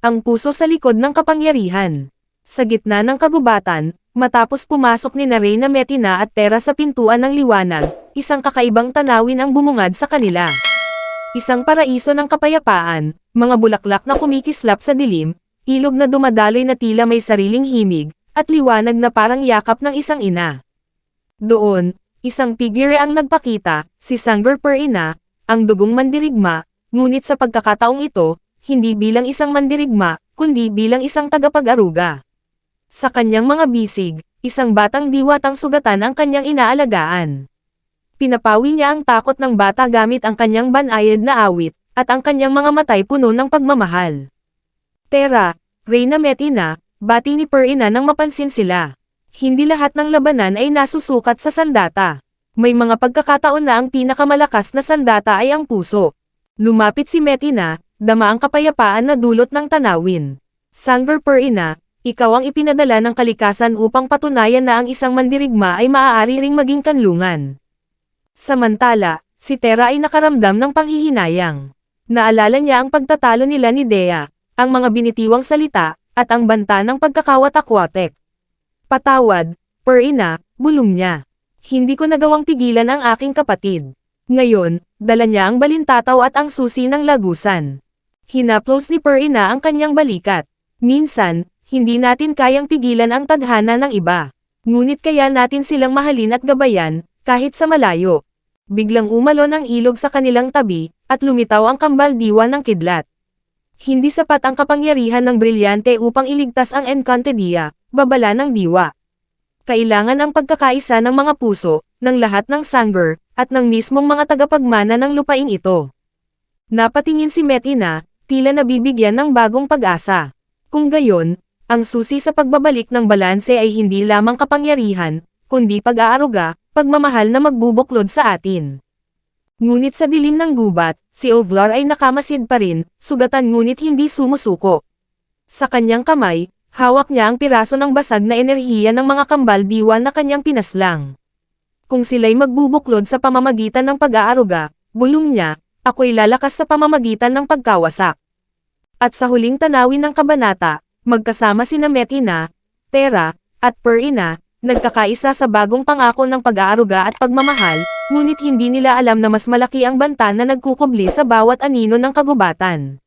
ang puso sa likod ng kapangyarihan. Sa gitna ng kagubatan, matapos pumasok ni Reyna Metina at Tera sa pintuan ng liwanag, isang kakaibang tanawin ang bumungad sa kanila. Isang paraiso ng kapayapaan, mga bulaklak na kumikislap sa dilim, ilog na dumadaloy na tila may sariling himig, at liwanag na parang yakap ng isang ina. Doon, isang figure ang nagpakita, si Sangor Perina, ang dugong mandirigma, ngunit sa pagkakataong ito, hindi bilang isang mandirigma, kundi bilang isang tagapag-aruga. Sa kanyang mga bisig, isang batang diwatang sugatan ang kanyang inaalagaan. Pinapawi niya ang takot ng bata gamit ang kanyang banayad na awit, at ang kanyang mga matay puno ng pagmamahal. Tera, Reyna Metina, bati ni Perina nang mapansin sila. Hindi lahat ng labanan ay nasusukat sa sandata. May mga pagkakataon na ang pinakamalakas na sandata ay ang puso. Lumapit si Metina, dama ang kapayapaan na dulot ng tanawin. Sangver Perina, ikaw ang ipinadala ng kalikasan upang patunayan na ang isang mandirigma ay maaari ring maging kanlungan. Samantala, si Tera ay nakaramdam ng panghihinayang. Naalala niya ang pagtatalo nila ni Dea, ang mga binitiwang salita, at ang banta ng pagkakawatak-watek. Patawad, Perina, bulong niya. Hindi ko nagawang pigilan ang aking kapatid. Ngayon, dala niya ang balintataw at ang susi ng lagusan. Hinaplos ni Perina ang kanyang balikat. Minsan, hindi natin kayang pigilan ang tadhana ng iba. Ngunit kaya natin silang mahalin at gabayan, kahit sa malayo. Biglang umalon ang ilog sa kanilang tabi, at lumitaw ang kambal diwa ng kidlat. Hindi sapat ang kapangyarihan ng brilyante upang iligtas ang Encantadia, babala ng diwa. Kailangan ang pagkakaisa ng mga puso, ng lahat ng Sanger, at ng mismong mga tagapagmana ng lupaing ito. Napatingin si Metina, tila nabibigyan ng bagong pag-asa. Kung gayon, ang susi sa pagbabalik ng balanse ay hindi lamang kapangyarihan, kundi pag-aaruga, pagmamahal na magbubuklod sa atin. Ngunit sa dilim ng gubat, si Ovlar ay nakamasid pa rin, sugatan ngunit hindi sumusuko. Sa kanyang kamay, hawak niya ang piraso ng basag na enerhiya ng mga kambal diwa na kanyang pinaslang. Kung sila'y magbubuklod sa pamamagitan ng pag-aaruga, bulong niya, ako'y lalakas sa pamamagitan ng pagkawasak. At sa huling tanawin ng kabanata, magkasama sina Metina, Tera, at Perina, nagkakaisa sa bagong pangako ng pag-aaruga at pagmamahal, ngunit hindi nila alam na mas malaki ang banta na nagkukubli sa bawat anino ng kagubatan.